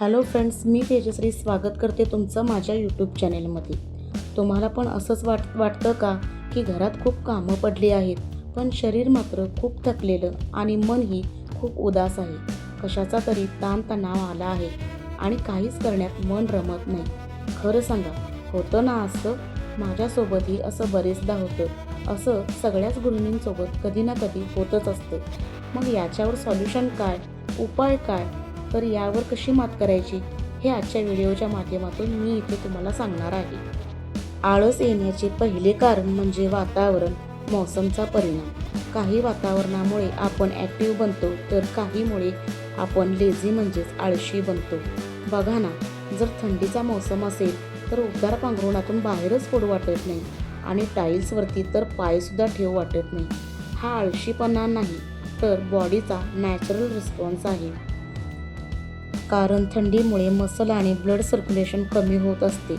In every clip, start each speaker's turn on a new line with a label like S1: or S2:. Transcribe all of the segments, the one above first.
S1: Hello friends मी तेजश्री स्वागत करते तुमचं माझ्या यूट्यूब चॅनेलमध्ये तुम्हाला पण असंच वाट वाटतं का की घरात खूप कामं पडली आहेत पण शरीर मात्र खूप थकलेलं आणि मनही खूप उदास आहे. कशाचा तरी ताणतणाव आला आहे आणि काहीच करण्यात मन रमत नाही. खरं सांगा होतं ना असं? माझ्यासोबतही असं बरेचदा होतं. असं सगळ्याच गृहिणींसोबत कधी ना कधी होतच असतं. मग याच्यावर सॉल्युशन काय? उपाय काय? तर यावर कशी मात करायची? हे आजच्या व्हिडिओच्या माध्यमातून मी इथे तुम्हाला सांगणार आहे. आळस येण्याचे पहिले कारण म्हणजे वातावरण मौसमचा परिणाम. काही वातावरणामुळे आपण ॲक्टिव्ह बनतो तर काहीमुळे आपण लेझी म्हणजेच आळशी बनतो. बघा ना जर थंडीचा मौसम असेल तर उबदार पांघरुणातून बाहेरच पडू वाटत नाही आणि टाईल्सवरती तर पायसुद्धा ठेव वाटत नाही. हा आळशीपणा नाही तर बॉडीचा नॅचरल रिस्पॉन्स आहे. कारण थंडीमुळे मसल आणि ब्लड सर्क्युलेशन कमी होत असते.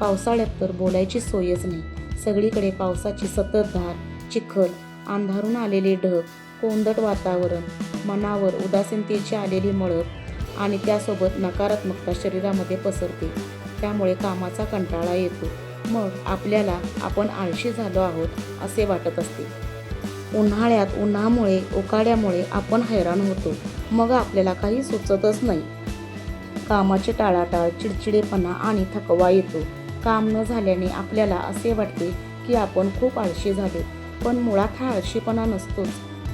S1: पावसाळ्यात तर बोलायची सोयच नाही. सगळीकडे पावसाची सततधार चिखल अंधारून आलेले ढग कोंदट वातावरण मनावर उदासीनतेची आलेली मळप आणि त्यासोबत नकारात्मकता शरीरामध्ये पसरते. त्यामुळे कामाचा कंटाळा येतो. मग आपल्याला आपण आळशी झालो आहोत असे वाटत असते. उन्हाळ्यात उन्हामुळे उकाड्यामुळे आपण हैराण होतो. मग आपल्याला काही सुचतच नाही. कामाचे टाळाटाळ चिडचिडेपणा आणि थकवा येतो. काम न झाल्याने आपल्याला असे वाटते की आपण खूप आळशी झालो. पण मुळात हा आळशीपणा नसतोच.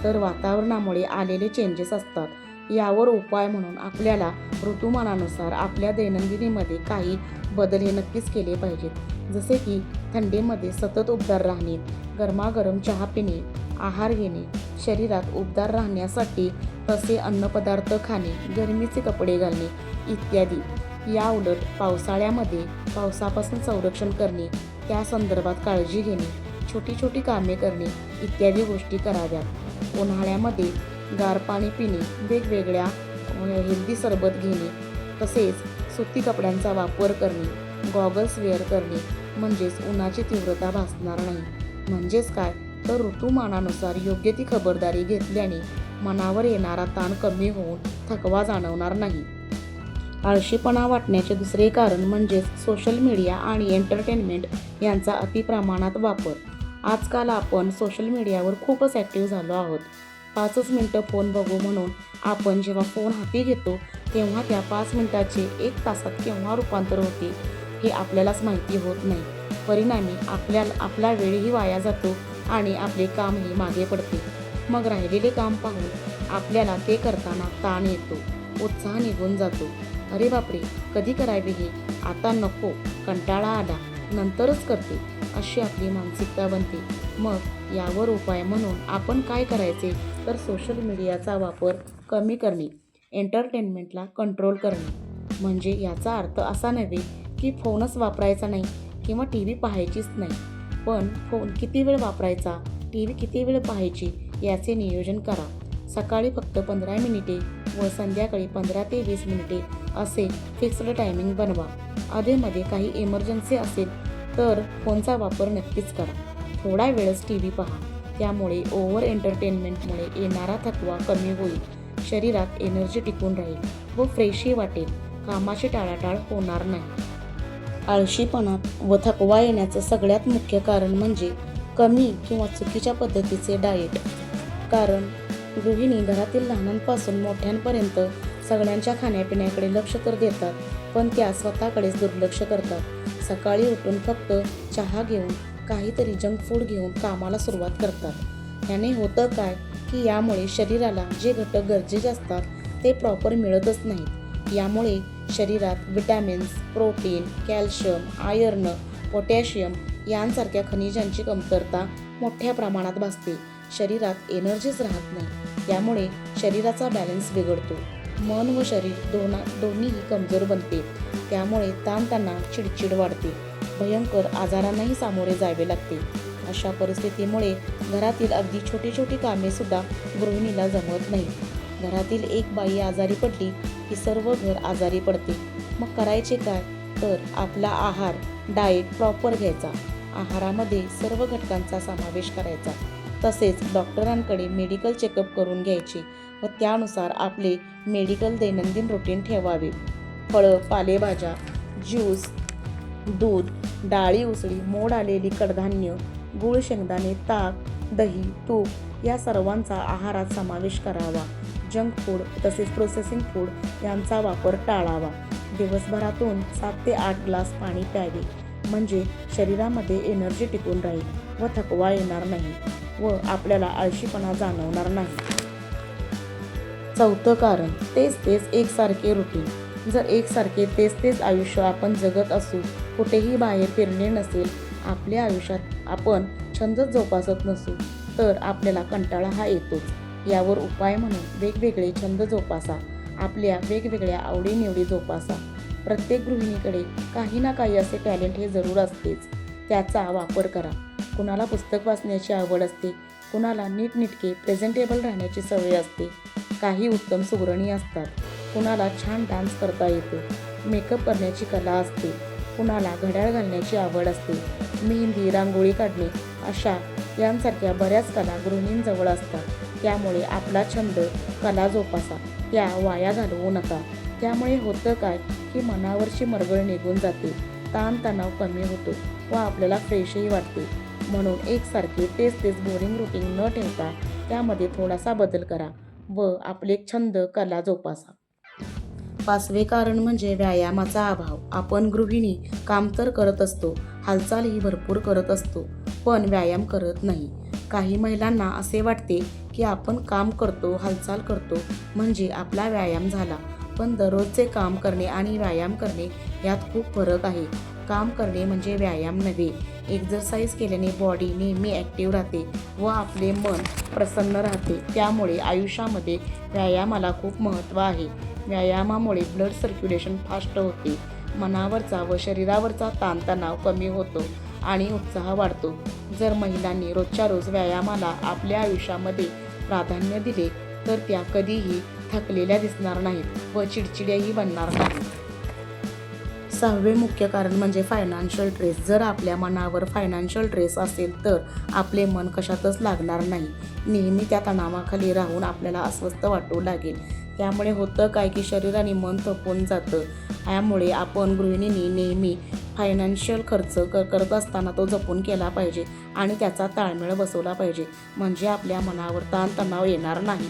S1: तर वातावरणामुळे आलेले चेंजेस असतात. यावर उपाय म्हणून आपल्याला ऋतुमानानुसार आपल्या दैनंदिनीमध्ये काही बदल हे नक्कीच केले पाहिजेत. जसे की थंडीमध्ये सतत उबदार राहणे गरमागरम चहा पिणे आहार घेणे शरीरात उबदार राहण्यासाठी तसे अन्नपदार्थ खाणे गरमीचे कपडे घालणे इत्यादी. या उलट पावसाळ्यामध्ये पावसापासून संरक्षण करणे त्या संदर्भात काळजी घेणे छोटी छोटी कामे करणे इत्यादी गोष्टी कराव्यात. उन्हाळ्यामध्ये गार पाणी पिणे वेगवेगळ्या हेल्दी सरबत घेणे तसेच सुती कपड्यांचा वापर करणे गॉगल्स वेअर करणे म्हणजेच उन्हाची तीव्रता भासणार नाही. म्हणजेच काय? तर ऋतुमानानुसार योग्य ती खबरदारी घेतल्याने मनावर येणारा ताण कमी होऊन थकवा जाणवणार नाही. आळशीपणा वाटण्याचे दुसरे कारण म्हणजेच सोशल मीडिया आणि एंटरटेनमेंट यांचा अतिप्रमाणात वापर. आजकाल आपण सोशल मीडियावर खूपच ॲक्टिव्ह झालो आहोत. पाचच मिनटं फोन बघू म्हणून आपण जेव्हा फोन हाती घेतो तेव्हा त्या पाच मिनटाचे एक तासात केव्हा रूपांतर होते हे आपल्यालाच माहिती होत नाही. परिणामी आपल्या आपला वेळही वाया जातो आणि आपले कामही मागे पडते. मग राहिलेले काम पाहून आपल्याला ते करताना ताण येतो उत्साह निघून जातो. अरे बापरे कधी करावे हे? आता नको कंटाळा आला नंतरच करते अशी आपली मानसिकता बनते. मग यावर उपाय म्हणून आपण काय करायचे? तर सोशल मीडियाचा वापर कमी करणे एंटरटेनमेंटला कंट्रोल करणे. म्हणजे याचा अर्थ असा नव्हे की फोनच वापरायचा नाही किंवा टी व्ही पाहायचीच नाही. पण फोन किती वेळ वापरायचा? टी व्ही किती वेळ पाहायची? याचे नियोजन करा. सकाळी फक्त पंधरा मिनिटे व संध्याकाळी पंधरा ते वीस मिनिटे असे फिक्स्ड टायमिंग बनवा. अधेमध्ये काही इमर्जन्सी असेल तर फोनचा वापर नक्कीच करा. थोडा वेळच टी व्ही पहा. त्यामुळे ओव्हर एंटरटेनमेंटमुळे येणारा थकवा कमी होईल. शरीरात एनर्जी टिकून राहील व फ्रेशही वाटेल. कामाची टाळाटाळ होणार नाही. आळशीपणात व थकवा येण्याचं सगळ्यात मुख्य कारण म्हणजे कमी किंवा चुकीच्या पद्धतीचे डाएट कारण गृहिणी घरातील लहानांपासून मोठ्यांपर्यंत सगळ्यांच्या खाण्यापिण्याकडे लक्ष तर देतात पण त्या स्वतःकडेच दुर्लक्ष करतात. सकाळी उठून फक्त चहा घेऊन काहीतरी जंक फूड घेऊन कामाला सुरुवात करतात. याने होतं काय की यामुळे शरीराला जे घटक गरजेचे असतात ते प्रॉपर मिळतच नाहीत. यामुळे शरीरात vitamins protein calcium iron potassium यांसारख्या खनिजांची कमतरता मोठ्या प्रमाणात भासते. शरीरात एनर्जीच राहत नाही. त्यामुळे शरीराचा बॅलन्स बिघडतो. मन व शरीर दोना दोन्हीही कमजोर बनते. त्यामुळे ताणतणाव चिडचिड वाढते. भयंकर आजारांनाही सामोरे जावे लागते. अशा परिस्थितीमुळे घरातील अगदी छोटी छोटी कामेसुद्धा गृहिणीला जमत नाही घरातील एक बाई आजारी पडली की सर्व घर आजारी पडते. मग करायचे काय? तर आपला आहार डाएट प्रॉपर घ्यायचा. आहारामध्ये सर्व घटकांचा समावेश करायचा. तसेच डॉक्टरांकडे मेडिकल चेकअप करून घ्यायचे व त्यानुसार आपले मेडिकल दैनंदिन रुटीन ठेवावे. फळं पालेभाज्या ज्यूस दूध डाळी उसळी मोड आलेली कडधान्य गूळ शेंगदाणे ताक दही तूप या सर्वांचा आहारात समावेश करावा. जंक फूड तसेच प्रोसेसिंग फूड यांचा वापर टाळावा. दिवसभरातून सात ते आठ ग्लास पाणी प्यावे. म्हणजे शरीरामध्ये एनर्जी टिकून राहील व थकवा येणार नाही व आपल्याला आळशीपणा जाणवणार नाही. चौथं कारण तेच तेच एकसारखे रुटीन. जर एकसारखे तेच तेच आयुष्य आपण जगत असू कुठेही बाहेर फिरणे नसेल आपल्या आयुष्यात आपण छंदच जोपासत नसू तर आपल्याला कंटाळा हा येतोच. यावर उपाय म्हणून वेगवेगळे छंद जोपासा. आपल्या वेगवेगळ्या आवडीनिवडी जोपासा. प्रत्येक गृहिणीकडे काही ना काही असे टॅलेंट हे जरूर असतेच. त्याचा वापर करा. कुणाला पुस्तक वाचण्याची आवड असते कुणाला नीटनिटके प्रेझेंटेबल राहण्याची सवय असते. काही उत्तम सुगरणी असतात. कुणाला छान डान्स करता येतो. मेकअप करण्याची कला असते. कुणाला घड्याळ घालण्याची आवड असते. मेहंदी रांगोळी काढणे अशा यांसारख्या बऱ्याच कला गृहिणींजवळ असतात. त्यामुळे आपला छंद कला जोपासा. त्या वाया घालवू नका. त्यामुळे होतं काय की मनावरची मरगळ निघून जाते. ताणतणाव कमी होतो व आपल्याला फ्रेशही वाटते. म्हणून एकसारखे तेच तेच बोरिंग रुटीन न ठेवता त्यामध्ये थोडासा बदल करा व आपले छंद कला जोपासा. पाचवे कारण म्हणजे व्यायामाचा अभाव. आपण गृहिणी काम तर करत असतो हालचालही भरपूर करत असतो पण व्यायाम करत नाही. काही महिलांना असे वाटते की आपण काम करतो हालचाल करतो म्हणजे आपला व्यायाम झाला. पण दररोजचे काम करणे आणि व्यायाम करणे यात खूप फरक आहे. काम करणे म्हणजे व्यायाम नव्हे. एक्झरसाईज केल्याने बॉडी नेहमी ॲक्टिव्ह राहते व आपले मन प्रसन्न राहते. त्यामुळे आयुष्यामध्ये व्यायामाला खूप महत्त्व आहे. व्यायामामुळे ब्लड सर्क्युलेशन फास्ट होते. मनावरचा व शरीरावरचा ताणतणाव कमी होतो आणि उत्साह वाढतो. जर महिलांनी रोजच्या रोज व्यायामाला आपल्या आयुष्यामध्ये प्राधान्य दिले तर त्या कधीही थकलेल्या दिसणार नाहीत व चिडचिड्याही बनणार नाहीत. सहावे मुख्य कारण म्हणजे फायनान्शियल ट्रेस जर आपल्या मनावर फायनान्शियल ट्रेस असेल तर आपले मन कशातच लागणार नाही. नेहमी त्या तणावाखाली राहून आपल्याला अस्वस्थ वाटू लागेल. त्यामुळे होतं काय की शरीर आणि मन थकून जातं. यामुळे आपण गृहिणींनी नेहमी फायनान्शियल खर्च क करत असताना तो जपून केला पाहिजे आणि त्याचा ताळमेळ बसवला पाहिजे. म्हणजे आपल्या मनावर ताणतणाव येणार नाही.